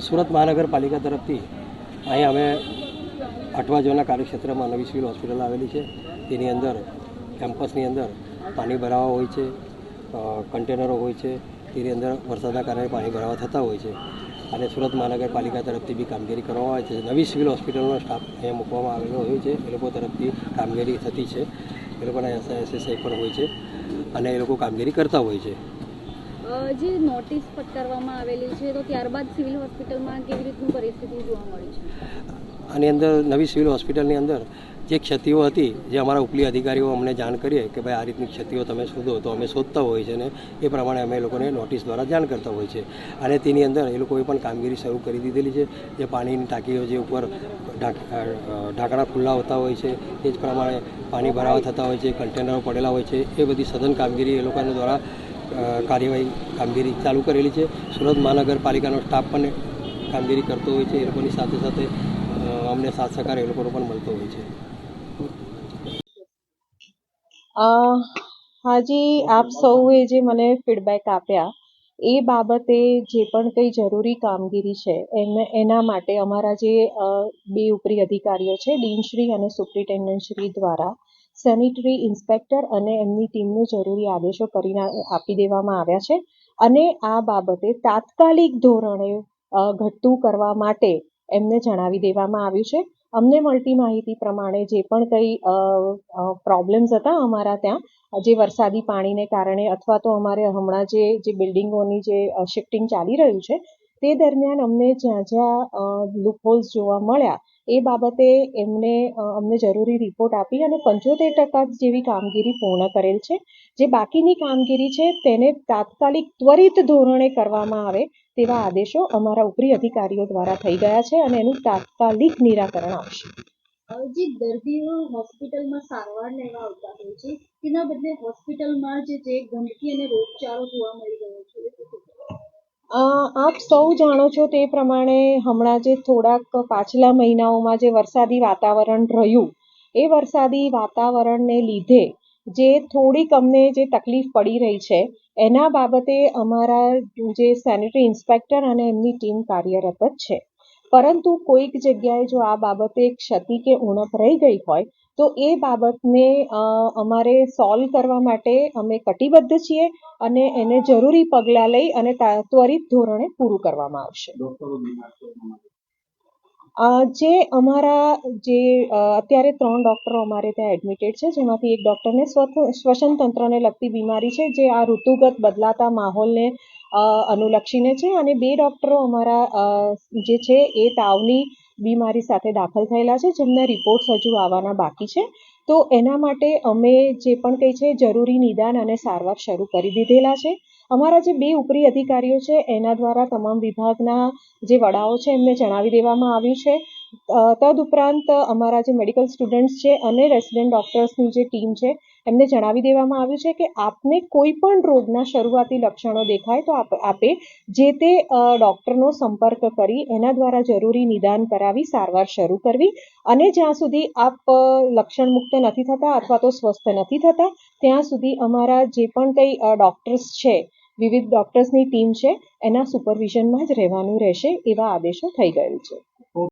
સુરત મહાનગરપાલિકા તરફથી અહીં અમે અઠવા ઝોનના કાર્યક્ષેત્રમાં નવી સિવિલ હોસ્પિટલ આવેલી છે. તેની અંદર કેમ્પસની અંદર પાણી ભરાવા હોય છે કન્ટેનરો હોય છે, તેની અંદર વરસાદના કારણે પાણી ભરાવા થતા હોય છે. અને સુરત મહાનગરપાલિકા તરફથી બી કામગીરી કરવામાં આવે છે. નવી સિવિલ હોસ્પિટલનો સ્ટાફ અહીંયા મૂકવામાં આવેલો હોય છે. એ લોકો તરફથી કામગીરી થતી છે. એ લોકોના એસઆઈએસએસઆઈ પણ હોય છે. અને એ લોકો કામગીરી કરતા હોય છે. જે નોટિસ ફટકારવામાં આવેલી છે, તો ત્યારબાદ સિવિલ હોસ્પિટલમાં કેવી રીતનું પરિસ્થિતિ જોવા મળી છે? આની અંદર નવી સિવિલ હોસ્પિટલની અંદર જે ક્ષતિઓ હતી, જે અમારા ઉપલી અધિકારીઓ અમને જાણ કરીએ કે ભાઈ આ રીતની ક્ષતિઓ તમે શોધો, તો અમે શોધતા હોય છે અને એ પ્રમાણે અમે લોકોને નોટિસ દ્વારા જાણ કરતા હોય છે. અને તેની અંદર એ લોકોએ પણ કામગીરી શરૂ કરી દીધેલી છે, જે પાણીની ટાંકીઓ જે ઉપર ઢાંકણા ખુલ્લા હોતા હોય છે, એ જ પ્રમાણે પાણી ભરાવા થતા હોય છે, કન્ટેનરો પડેલા હોય છે, એ બધી સઘન કામગીરી એ લોકોને દ્વારા કાર્યવાહી કામગીરી ચાલુ કરેલી છે. સુરત મહાનગરપાલિકાનો સ્ટાફ પણ કામગીરી કરતો હોય છે. એ લોકોની સાથે સાથે અમને સાથ સહકાર એ લોકોનો પણ મળતો હોય છે. હાજી, આપ સૌએ જે મને ફીડબેક આપ્યા, એ બાબતે જે પણ કંઈ જરૂરી કામગીરી છે એને એના માટે અમારા જે બે ઉપરી અધિકારીઓ છે, ડીનશ્રી અને સુપ્રિન્ટેન્ડન્ટશ્રી દ્વારા સેનિટરી ઇન્સ્પેક્ટર અને એમની ટીમને જરૂરી આદેશો કરીને આપી દેવામાં આવ્યા છે. અને આ બાબતે તાત્કાલિક ધોરણે ઘટતું કરવા માટે એમને જણાવી દેવામાં આવ્યું છે. અમને મળતી માહિતી પ્રમાણે જે પણ કંઈ પ્રોબ્લેમ્સ હતા અમારા ત્યાં, જે વરસાદી પાણીને કારણે અથવા તો અમારે હમણાં જે જે બિલ્ડિંગોની જે શિફ્ટિંગ ચાલી રહ્યું છે, તે દરમિયાન અમને જ્યાં જ્યાં લૂપહોલ્સ જોવા મળ્યા એ બાબતે એમને અમને જરૂરી રિપોર્ટ આપી અને પંચોતેર ટકા જેવી કામગીરી પૂર્ણ કરેલ છે. જે બાકીની કામગીરી છે તેને તાત્કાલિક ત્વરિત ધોરણે કરવામાં આવે તેવા આદેશો અમારા ઉપરી અધિકારીઓ દ્વારા થઈ ગયા છે અને એનું તાત્કાલિક નિરાકરણ આવશે. જે દર્દીઓ હોસ્પિટલમાં સારવાર લેવા આવતા હોય છે. તેના બદલે હોસ્પિટલમાં જે જે ગંદકી અને રોગચાળો જોવા મળી રહ્યો આપ સૌ જાણો છો તે પ્રમાણે હમણાં જે થોડાક પાછલા મહિનાઓમાં જે વરસાદી વાતાવરણ રહ્યું, એ વરસાદી વાતાવરણને લીધે જે થોડીક અમને જે તકલીફ પડી રહી છે, એના બાબતે અમારા જે સેનિટરી ઇન્સ્પેક્ટર અને એમની ટીમ કાર્યરત જ છે. પરંતુ કોઈક જગ્યાએ જો આ બાબતે ક્ષતિ કે ઉણપ રહી ગઈ હોય તો એ બાબતને અમારે સોલ્વ કરવા માટે અમે કટિબદ્ધ છીએ અને એને જરૂરી પગલાં લઈ અને ત્વરિત ધોરણે પૂરું કરવામાં આવશે. જે અમારા જે અત્યારે ત્રણ ડૉક્ટરો અમારે ત્યાં એડમિટેડ છે જેમાંથી એક ડૉક્ટરને શ્વસન તંત્રને લગતી બીમારી છે જે આ ઋતુગત બદલાતા માહોલને અનુલક્ષીને છે અને બે ડૉક્ટરો અમારા જે છે એ તાવની બીમારી સાથે દાખલ થયેલા છે, જેમના રિપોર્ટ્સ હજુ આવવાના બાકી છે. તો એના માટે અમે જે પણ કંઈ છે જરૂરી નિદાન અને સારવાર શરૂ કરી દીધેલા છે. અમારા જે બે ઉપરી અધિકારીઓ છે, એના દ્વારા તમામ વિભાગના જે વડાઓ છે, એમને જણાવી દેવામાં આવ્યું છે. તદુપરાંત અમારા જે મેડિકલ સ્ટુડન્ટ્સ છે અને રેસિડેન્ટ ડૉક્ટર્સની જે ટીમ છે, એમને જણાવી દેવામાં આવ્યું છે કે આપને કોઈ પણ રોગના શરૂઆતી લક્ષણો દેખાય તો આપ જે તે ડૉક્ટરનો સંપર્ક કરી એના દ્વારા જરૂરી નિદાન કરાવી સારવાર શરૂ કરવી અને જ્યાં સુધી આપ લક્ષણ લક્ષણમુક્ત નથી થતા અથવા તો સ્વસ્થ નથી થતા, ત્યાં સુધી અમારા જે પણ કંઈ ડૉક્ટર્સ છે, વિવિધ ડૉક્ટર્સની ટીમ છે, એના સુપરવિઝનમાં જ રહેવાનું રહેશે એવા આદેશો થઈ ગયેલ છે.